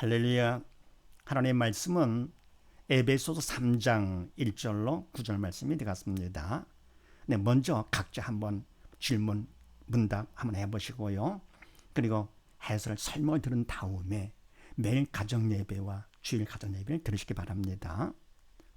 할렐루야. 하나님의 말씀은 에베소서 3장 1절로 9절 말씀이 되겠습니다. 네, 먼저 각자 한번 질문 문답 한번 해보시고요. 그리고 해설 설명을 들은 다음에 매일 가정 예배와 주일 가정 예배를 들으시기 바랍니다.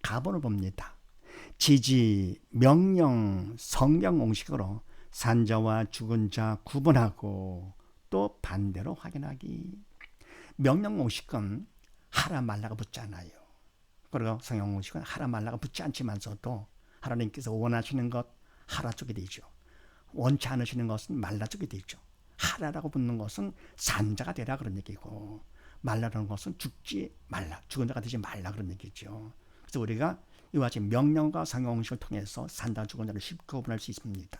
가본을 봅니다. 지지, 명령, 성경 공식으로 산자와 죽은 자 구분하고 또 반대로 확인하기. 명령 공식은 하라 말라가 붙잖아요. 그리고 성경 공식은 하라 말라가 붙지 않지만서도 하나님께서 원하시는 것 하라 쪽이 되죠. 원치 않으시는 것은 말라 쪽이 되죠. 하라라고 붙는 것은 산자가 되라 그런 얘기고 말라라는 것은 죽지 말라 죽은 자가 되지 말라 그런 얘기죠. 그래서 우리가 이와 같이 명령과 공식을 통해서 산다 죽은 자를 쉽게 구분할 수 있습니다.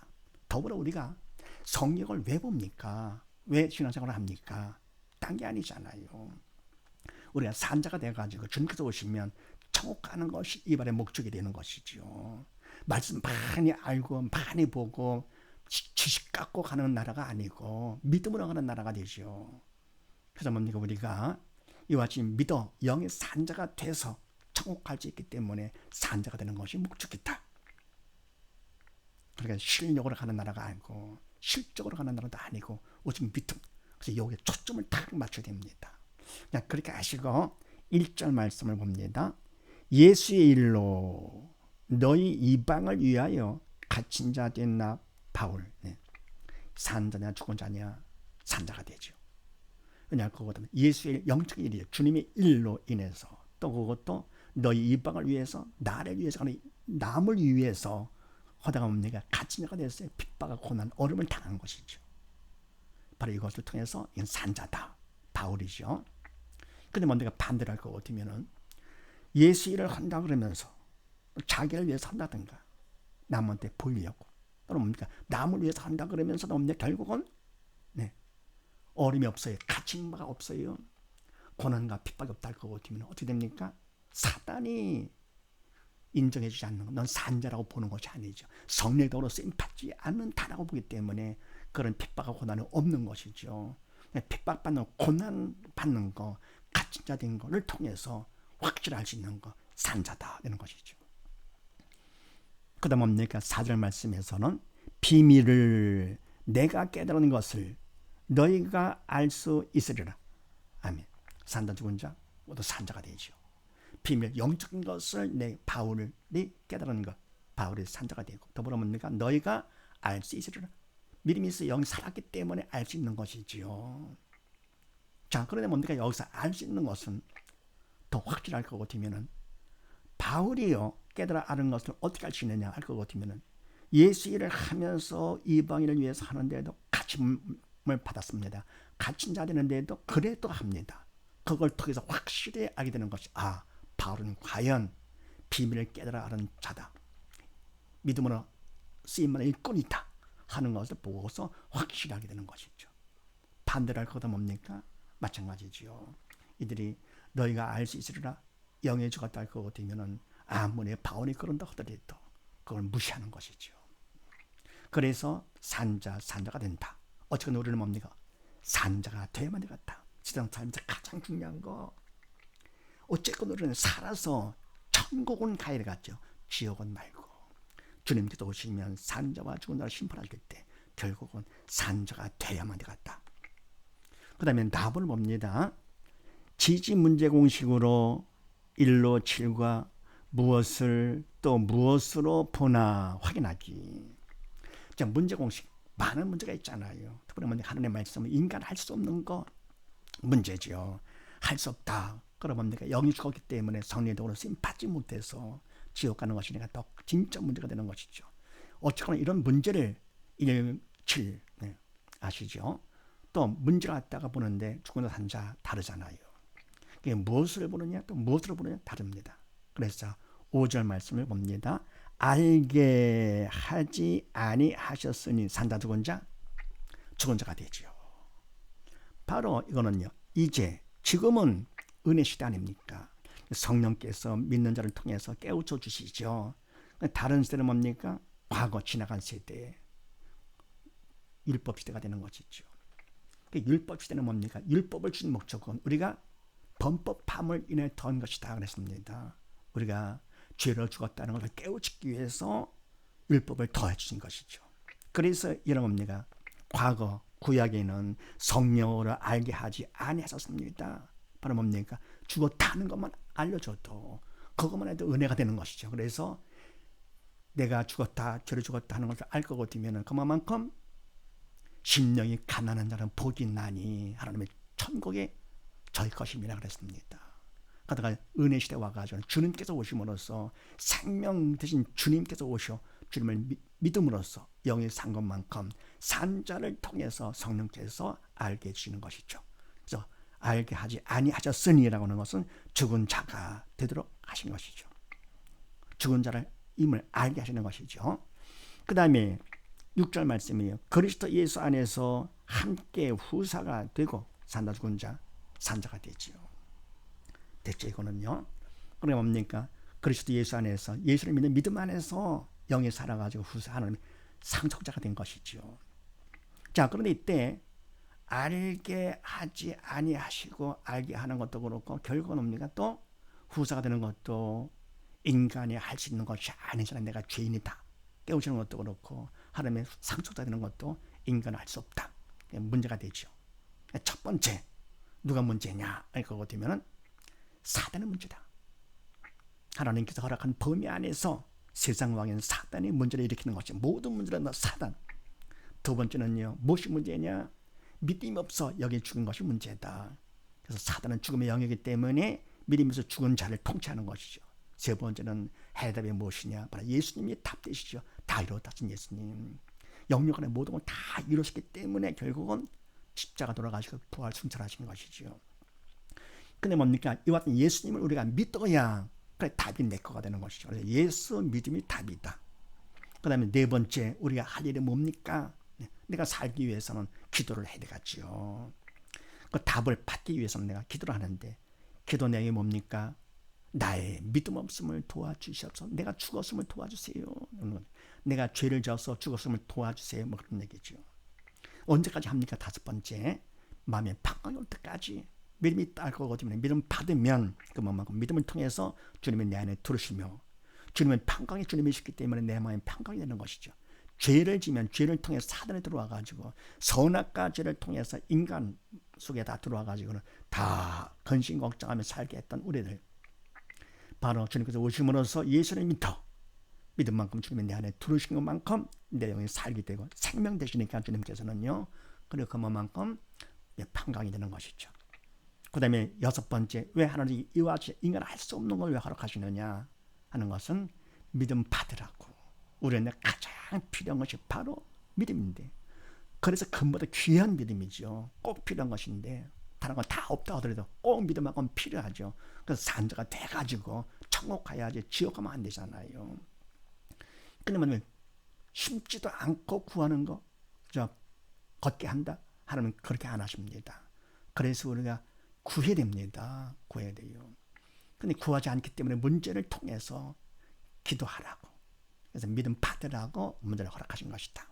더불어 우리가 성경을 왜 봅니까? 왜 신앙생활을 합니까? 딴 게 아니잖아요. 우리가 산자가 돼가지고 주님께서 오시면 천국 가는 것이 이발의 목적이 되는 것이죠. 말씀 많이 알고 많이 보고 지식 갖고 가는 나라가 아니고 믿음으로 가는 나라가 되죠. 그래서 뭡니까 우리가 이와 같이 믿어 영의 산자가 돼서 천국 갈 수 있기 때문에 산자가 되는 것이 목적이다. 그러니까 실력으로 가는 나라가 아니고 실적으로 가는 나라도 아니고 오직 믿음. 그래서 여기에 초점을 딱 맞춰야 됩니다. 그냥 그렇게 하시고 1절 말씀을 봅니다. 예수의 일로 너희 이방을 위하여 갇힌 자된나 바울 네. 산 자냐 죽은 자냐 산 자가 되죠. 왜냐 그거든 예수의 영적인 일이에요. 주님의 일로 인해서 또 그것도 너희 이방을 위해서 나를 위해서 남을 위해서 하다가 뭡니까 갇힌 자가 됐어요. 핍박과 고난 어려움을 당한 것이죠. 바로 이것을 통해서 이건 산자다. 바울이죠. 근데 뭔가 반대로 할것 같으면은 예수 일을 한다 그러면서 자기를 위해서 한다든가 남한테 보이려고 또는 뭡니까? 남을 위해서 한다 그러면서 뭡니까 결국은 네 어림이 없어요. 갇힌 바가 없어요. 고난과 핍박이 없다 할것 같으면 어떻게 됩니까? 사단이 인정해주지 않는 건넌 산자라고 보는 것이 아니죠. 성례도로 쓰임 받지 않는다라고 보기 때문에 그런 핍박과 고난이 없는 것이죠 핍박받는 고난 받는 거 갇힌 자된 것을 통해서 확실할 수 있는 거 산자다 되는 것이죠. 그 다음 뭡니까? 사절 말씀에서는 비밀을 내가 깨달은 것을 너희가 알 수 있으리라. 아멘. 산다 죽은 자 모두 산자가 되죠. 비밀 영적인 것을 내 바울이 깨달은 것 바울이 산자가 되고 더불어 뭡니까? 너희가 알 수 있으리라. 있어 영이 살았기 때문에 알 수 있는 것이지요. 자, 그런데 뭡니까? 여기서 알 수 있는 것은 더 확실할 것 같으면은 바울이요 깨달아 아는 것을 어떻게 할 수 있느냐 할 것 같으면은 예수 일을 하면서 이방인을 위해서 하는데도 갇힘을 받았습니다. 갇힌 자 되는데도 그래도 합니다. 그걸 통해서 확실히 알게 되는 것이 아 바울은 과연 비밀을 깨달아 아는 자다. 믿음으로 쓰임만한 일꾼이다 하는 것을 보고서 확실히 알게 되는 것이죠. 반대로 할 것은 뭡니까? 마찬가지지요. 이들이 너희가 알 수 있으리라 영의 주가 딸것 같으면은 아무리 바울이 그런다 하더라도 그걸 무시하는 것이죠. 그래서 산자 산자가 된다. 어쨌든 우리는 뭡니까? 산자가 돼야만 되겠다. 세상 삶에서 가장 중요한 거. 어쨌건 우리는 살아서 천국은 가야 되겠죠. 지옥은 말고. 주님께서 오시면 산자와 죽은 자를 심판하실 때 결국은 산자가 돼야만 되겠다. 그 다음에 답을 봅니다. 지지 문제 공식으로 1로 7과 무엇을 또 무엇으로 보나 확인하기. 자, 문제 공식 많은 문제가 있잖아요. 특별히 하나님의 말씀은 인간 할 수 없는 거 문제죠. 할수 없다. 그러면 내가 영이 죽었기 때문에 성리적으로 쓰임 받지 못해서 지옥 가는 것이니까 더 진짜 문제가 되는 것이죠. 어쨌거나 이런 문제를 1, 7 네, 아시죠? 또 문제가 왔다가 보는데 죽은 산자 다르잖아요. 그게 무엇을 보느냐 또 무엇으로 보느냐 다릅니다. 그래서 5절 말씀을 봅니다. 알게 하지 아니하셨으니 산다 죽은 자 죽은 자가 되지요. 바로 이거는요. 이제 지금은 은혜 시대 아닙니까? 성령께서 믿는 자를 통해서 깨우쳐 주시죠. 다른 세대는 뭡니까? 과거 지나간 세대 율법 시대가 되는 것이죠. 율법 시대는 뭡니까? 율법을 준 목적은 우리가 범법함을 인해 더한 것이다 그랬습니다. 우리가 죄를 죽었다는 것을 깨우치기 위해서 율법을 더해 주신 것이죠. 그래서 이런 겁니다. 과거 구약에는 성령으로 알게 하지 아니하셨습니다. 바로 뭡니까? 죽었다는 것만 알려줘도 그것만 해도 은혜가 되는 것이죠. 그래서 내가 죽었다, 죄를 죽었다 하는 것을 알 되면은 그만큼 심령이 가난한 자는 복이 나니 하나님의 천국에 저희 것입니다 그랬습니다. 그러다가 은혜 시대 와가지고 주님께서 오심으로써 생명 대신 주님께서 오셔 주님을 믿음으로써 영이 산 것만큼 산자를 통해서 성령께서 알게 해주시는 것이죠. 그래서 알게 하지 아니하셨으니라고 하는 것은 죽은 자가 되도록 하신 것이죠. 죽은 자를 임을 알게 하시는 것이죠. 그 다음에 6절 말씀이에요. 그리스도 예수 안에서 함께 후사가 되고 산다 죽은 자 산자가 되지요. 대체 이거는요. 그게 뭡니까? 그리스도 예수 안에서 예수를 믿는 믿음 안에서 영이 살아가지고 후사하는 상속자가 된 것이죠. 자 그런데 이때 알게 하지 아니하시고 알게 하는 것도 그렇고 결국은 뭡니까? 또 후사가 되는 것도 인간이 할 수 있는 것이 아니잖아. 내가 죄인이다. 깨우치는 것도 그렇고 하나님의 상속자 되는 것도 인간은 할 수 없다. 문제가 되죠. 첫 번째 누가 문제냐? 그거 되면은 사단의 문제다. 하나님께서 허락한 범위 안에서 세상 왕인 사단이 문제를 일으키는 것이 모든 문제는 다 사단. 두 번째는요. 무엇이 문제냐? 믿음이 없어 여기 죽은 것이 문제다. 그래서 사단은 죽음의 영역이기 때문에 믿음에서 죽은 자를 통치하는 것이죠. 세 번째는 해답이 무엇이냐? 바로 예수님이 답 되시죠. 다 이루었다신 예수님. 영역 안에 모든 걸 다 이루셨기 때문에 결국은 십자가 돌아가시고 부활 승천하신 것이죠. 근데 뭡니까? 이와 같은 예수님을 우리가 믿어야 그래 답이 내 거가 되는 것이죠. 그래서 예수 믿음이 답이다. 그 다음에 네 번째 우리가 할 일이 뭡니까? 네, 내가 살기 위해서는 기도를 해야 되겠죠. 그 답을 받기 위해서는 내가 기도를 하는데 기도 내용이 뭡니까? 나의 믿음 없음을 도와주시옵소서. 내가 죽었음을 도와주세요. 내가 죄를 져서 죽었음을 도와주세요. 뭐 그런 얘기죠. 언제까지 합니까? 다섯 번째 마음에 방광이 올 때까지 믿음이 딸 거거든요. 믿음 받으면 그만큼 믿음을 통해서 주님이 내 안에 들으시며 주님은 평강이 주님이시기 때문에 내 마음이 평강이 되는 것이죠. 죄를 지면 죄를 통해 사단에 들어와 가지고 선악과 죄를 통해서 인간 속에 다 들어와 가지고는 다 근심 걱정하며 살게 했던 우리들 바로 주님께서 오심으로써 예수를 믿어 믿은 만큼 주님이 내 안에 들으신 것만큼 내 영이 살게 되고 생명 되시니까 주님께서는요. 그리고 그만큼 판강이 되는 것이죠. 그 다음에 여섯 번째 왜 하나님이 이와 같이 인간 할 수 없는 걸 왜 허락하시느냐 하는 것은 믿음 받으라고 우리는 가장 필요한 것이 바로 믿음인데 그래서 근보다 귀한 믿음이죠. 꼭 필요한 것인데 다른 건 다 없다 하더라도 꼭 믿음만큼 필요하죠. 그래서 산자가 돼가지고 천국 가야지 지옥 가면 안 되잖아요. 그러면 심지도 않고 구하는 거, 저 걷게 한다. 하나님은 그렇게 안 하십니다. 그래서 우리가 구해야 됩니다. 구해야 돼요. 근데 구하지 않기 때문에 문제를 통해서 기도하라고. 그래서 믿음 받으라고 문제를 허락하신 것이다.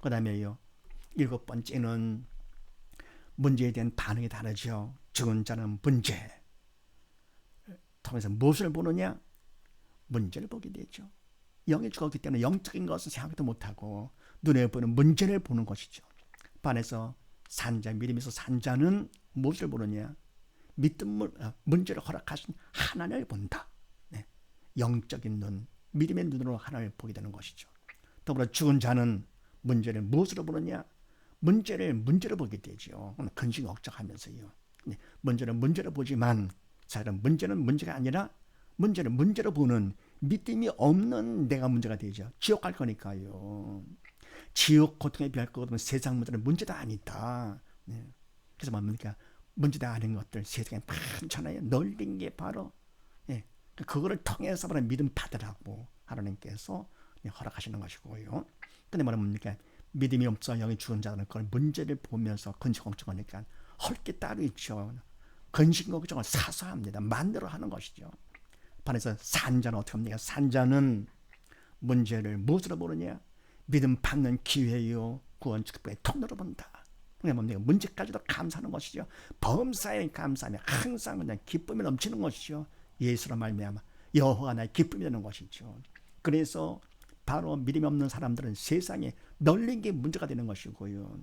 그 다음에요. 일곱 번째는 문제에 대한 반응이 다르죠. 죽은 자는 문제. 통해서 무엇을 보느냐? 문제를 보게 되죠. 영이 죽었기 때문에 영적인 것은 생각도 못하고 눈에 보는 문제를 보는 것이죠. 반해서 산자, 믿음에서 산자는 무엇을 보느냐? 믿음을, 어, 문제를 허락하신 하나님을 본다. 네. 영적인 눈, 믿음의 눈으로 하나님을 보게 되는 것이죠. 더불어 죽은 자는 문제를 무엇으로 보느냐? 문제를 문제로 보게 되죠. 근심 걱정하면서요. 네. 문제는 문제로 보지만 사실은 문제는 문제가 아니라 문제는 문제로 보는 믿음이 없는 내가 문제가 되죠. 지옥 갈 거니까요. 지옥 고통에 비할 거거든 세상 문제는 문제가 아니다. 네. 그래서 뭡니까? 문제가 아닌 것들 세상에 많잖아요. 널린 게 바로 예. 그거를 통해서 바로 믿음 받으라고 하나님께서 허락하시는 것이고요. 근데 뭐라 뭡니까? 믿음이 없어 영이 죽은 자는 그걸 문제를 보면서 근심 걱정하니까 헐게 따로 있죠. 근심 걱정을 사서 합니다. 만들어 하는 것이죠. 반해서 산자는 어떻게 합니까? 산자는 문제를 무엇으로 보느냐? 믿음 받는 기회요. 구원 축복의 통로로 본다. 그게 뭡니까? 문제까지도 감사하는 것이죠. 범사에 감사하며 항상 그냥 기쁨이 넘치는 것이죠. 예수로 말미암아 여호와가 나의 기쁨이 되는 것이죠. 그래서 바로 믿음이 없는 사람들은 세상에 널린 게 문제가 되는 것이고요.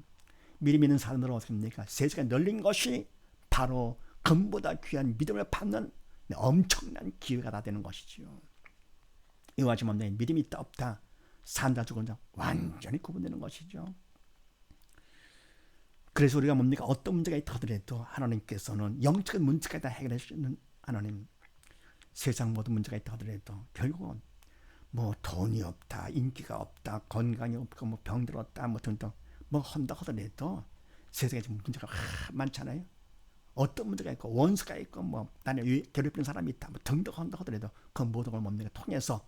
믿음 있는 사람들은 어떻습니까? 세상에 널린 것이 바로 금보다 귀한 믿음을 받는 엄청난 기회가 다 되는 것이죠. 이와 같이 뭡니까? 믿음이 있다 없다 산다 죽은다 완전히 구분되는 것이죠. 그래서 우리가 뭡니까? 어떤 문제가 있다 하더라도 하나님께서는 영적인 문제까지 다 해결해 주시는 하나님 세상 모든 문제가 있다 하더라도 결국은 뭐 돈이 없다, 인기가 없다, 건강이 없고 뭐 병들었다, 뭐 등등 뭐 한다 하더라도 세상에 지금 문제가 많잖아요. 어떤 문제가 있고 원수가 있고 뭐 나를 괴롭히는 사람이 있다, 뭐 등등 한다 하더라도 그 모든 걸 뭡니까 통해서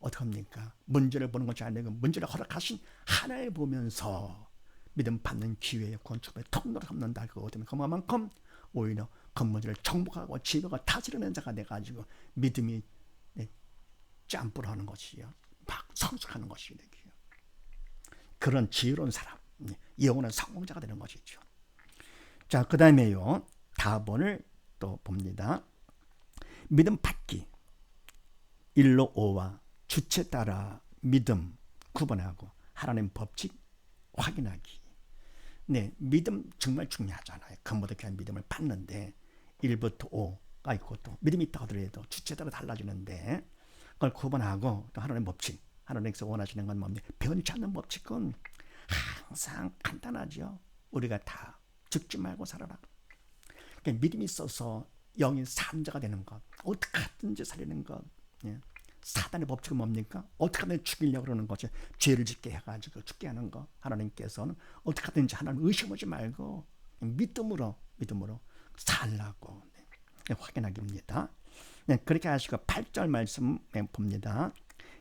어떻게 합니까? 문제를 보는 것이 아니고 문제를 허락하신 하나를 보면서 믿음 받는 기회에 권총의 통로를 삼는다 그거거든요. 그만큼 오히려 그 문제를 정복하고 지도가 다스리는 자가 돼가지고 믿음이 네, 짬뿌하는 것이요. 막 성숙하는 것이 되기요. 그런 지혜로운 사람, 네, 영원한 성공자가 되는 것이죠. 자, 그 다음에요. 다번을 또 봅니다. 믿음 받기. 1로 5와 주체 따라 믿음 구분하고 하나님 법칙 확인하기. 네, 믿음 정말 중요하잖아요. 근보다 귀한 믿음을 받는데 1부터 5가 있고 또 믿음이 있다 하더라도 주체 따라 달라지는데 그걸 구분하고 또 하나님 법칙 하나님께서 원하시는 건 뭡니까? 변치 않는 법칙은 항상 간단하죠. 우리가 다 죽지 말고 살아라. 그러니까 믿음이 있어서 영이 산자가 되는 것, 어떻게 하든지 살리는 것. 예. 사단의 법칙은 뭡니까? 어떻게 하든 죽이려고 그러는 거죠. 죄를 짓게 해가지고 죽게 하는 거. 하나님께서는 어떻게 하든지 하나님 의심하지 말고 믿음으로, 믿음으로 살라고 네. 확인하기입니다. 네, 그렇게 하시고 8절 말씀 봅니다.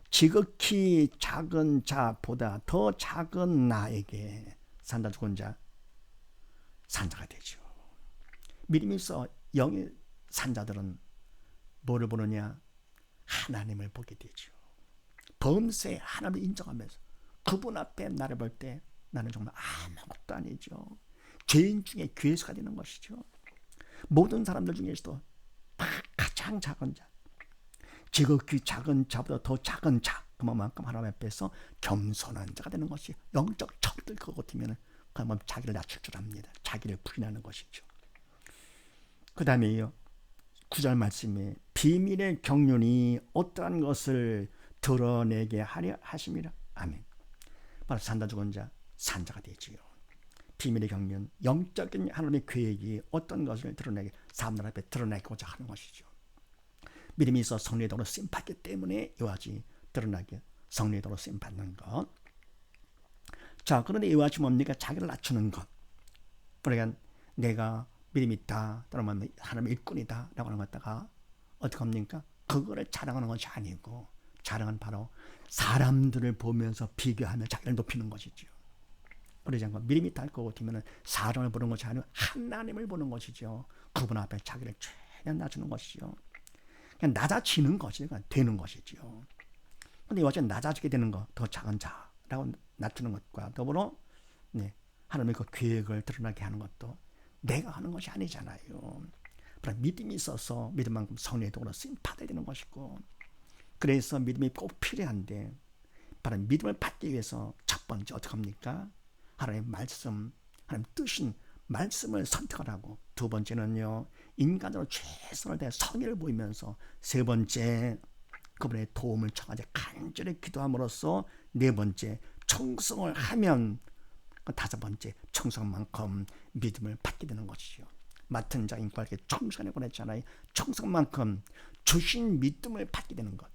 지극히 작은 자보다 더 작은 나에게 산다 죽은 자 산자가 되죠. 믿음이 있어 영의 산자들은 뭐를 보느냐? 하나님을 보게 되죠. 범세 하나님을 인정하면서 그분 앞에 나를 볼 때 나는 정말 아무것도 아니죠. 죄인 중에 괴수가 되는 것이죠. 모든 사람들 중에서도 가장 작은 자, 지극히 작은 자보다 더 작은 자, 그만큼 하나님 앞에서 겸손한 자가 되는 것이 영적 것 같으면 그러면 자기를 낮출 줄 압니다. 자기를 부인하는 것이죠. 그 다음에요. 구절 말씀에 비밀의 경륜이 어떠한 것을 드러내게 하려 하심이라. 아멘. 바로 산다 죽은 자, 산자가 되지요. 비밀의 경륜, 영적인 하나님의 계획이 어떤 것을 드러내게, 사람들 앞에 드러내고자 하는 것이죠. 믿음이 있어 성례도로 쓰임받기 때문에 이와지 드러나게 성례도로 쓰임받는 것. 자, 그런데 이와지 뭡니까? 자기를 낮추는 것. 그러니까 내가 믿음이 있다. 또는 하나님의 일꾼이다. 라고 하는 것다가 어떻게 합니까? 그거를 자랑하는 것이 아니고 자랑은 바로 사람들을 보면서 비교하며 자기를 높이는 것이죠. 그러지 않고 믿음이 있다 할것 같으면 사람을 보는 것이 아니고 하나님을 보는 것이죠. 그분 앞에 자기를 최대한 낮추는 것이죠. 그냥 낮아지는 것이 되는 것이죠. 근데 어째 낮아지게 되는 것, 더 작은 자라고 낮추는 것과 더불어 네, 하나님의 그 계획을 드러나게 하는 것도 내가 하는 것이 아니잖아요. 믿음이 있어서 믿음만큼 성령의 도로 쓰임 받아야 되는 것이고 그래서 믿음이 꼭 필요한데 바로 믿음을 받기 위해서 첫 번째 어떻게 합니까? 하나님의 말씀, 하나님 뜻인 말씀을 선택하라고 두 번째는요 인간으로 최선을 다해 성의를 보이면서 세 번째 그분의 도움을 청하지 간절히 기도함으로써 네 번째 청성을 하면 다섯 번째 청성만큼 믿음을 받게 되는 것이죠. 맡은 자 인과에게 청성을 보냈잖아요. 청성만큼 주신 믿음을 받게 되는 것.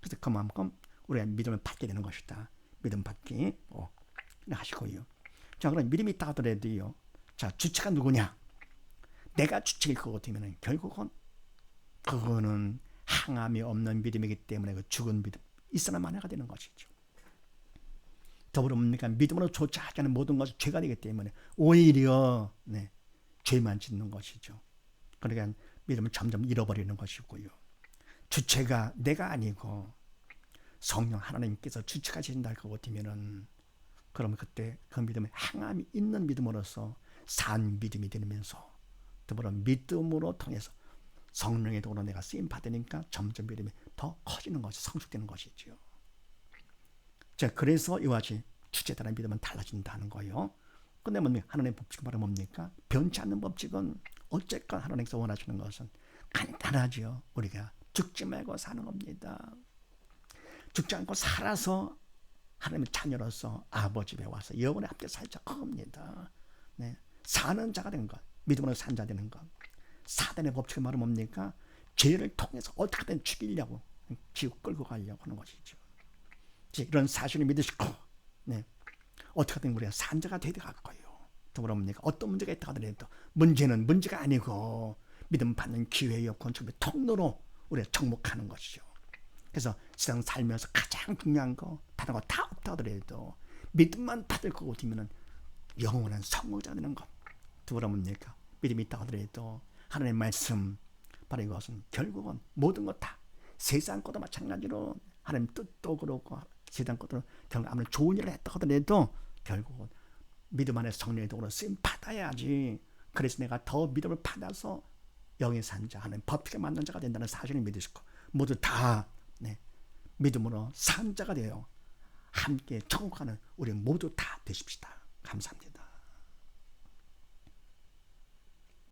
그래서 그만큼 우리가 믿음을 받게 되는 것이다. 믿음 받기 어, 하시고요. 자 그럼 믿음이 있다 하더라도요. 자 주체가 누구냐? 내가 주체일 것 같으면 결국은 그거는 항암이 없는 믿음이기 때문에 그 죽은 믿음 있으나 마나가 되는 것이죠. 더불어 뭡니까? 믿음으로 조차하지 않은 모든 것이 죄가 되기 때문에 오히려 네, 죄만 짓는 것이죠. 그러니까 믿음을 점점 잃어버리는 것이고요. 주체가 내가 아니고 성령 하나님께서 주체가 되신다 것 같으면은 그러면 그때 그 믿음에 행함이 있는 믿음으로서 산 믿음이 되면서 더불어 믿음으로 통해서 성령의 도로 내가 쓰임 받으니까 점점 믿음이 더 커지는 것이 성숙되는 것이지요. 자, 그래서 이와 같이 주제에 따른 믿음은 달라진다는 거예요. 근데 뭡니까? 하나님의 법칙은 바로 뭡니까? 변치 않는 법칙은 어쨌건 하나님께서 원하시는 것은 간단하지요. 우리가 죽지 말고 사는 겁니다. 죽지 않고 살아서 하나님의 자녀로서 아버지 집에 와서 영원히 함께 살자 그겁니다. 네. 사는 자가 되는 것, 믿음으로 산자 되는 것. 사단의 법칙은 바로 뭡니까? 죄를 통해서 어떻게든 죽이려고 지옥 끌고 가려고 하는 것이죠. 이런 사실을 믿으시고 네. 어떻게든 우리가 산자가 거예요. 더불어 뭡니까? 어떤 문제가 있다 하더라도 문제는 문제가 아니고 믿음 받는 기회요 건축의 통로로 우리가 정복하는 것이죠. 그래서 세상 살면서 가장 중요한 거 다른 거 다 없다 하더라도 믿음만 받을 거고 뒤면은 영원한 성공자 되는 것. 더불어 뭡니까? 믿음이 있다 하더라도 하나님의 말씀 바로 이것은 결국은 모든 것 다 세상 것도 마찬가지로 하나님 뜻도 그렇고 세상 것도 결국 아무리 좋은 일을 했다 하더라도 결국은 믿음 안에서 성령의 도로 쓰임 받아야지 그래서 내가 더 믿음을 받아서 영의 산자 하는 법칙에 맞는 자가 된다는 사실을 믿으시고 모두 다 네, 믿음으로 산자가 되어 함께 천국 가는 우리 모두 다 되십시다. 감사합니다.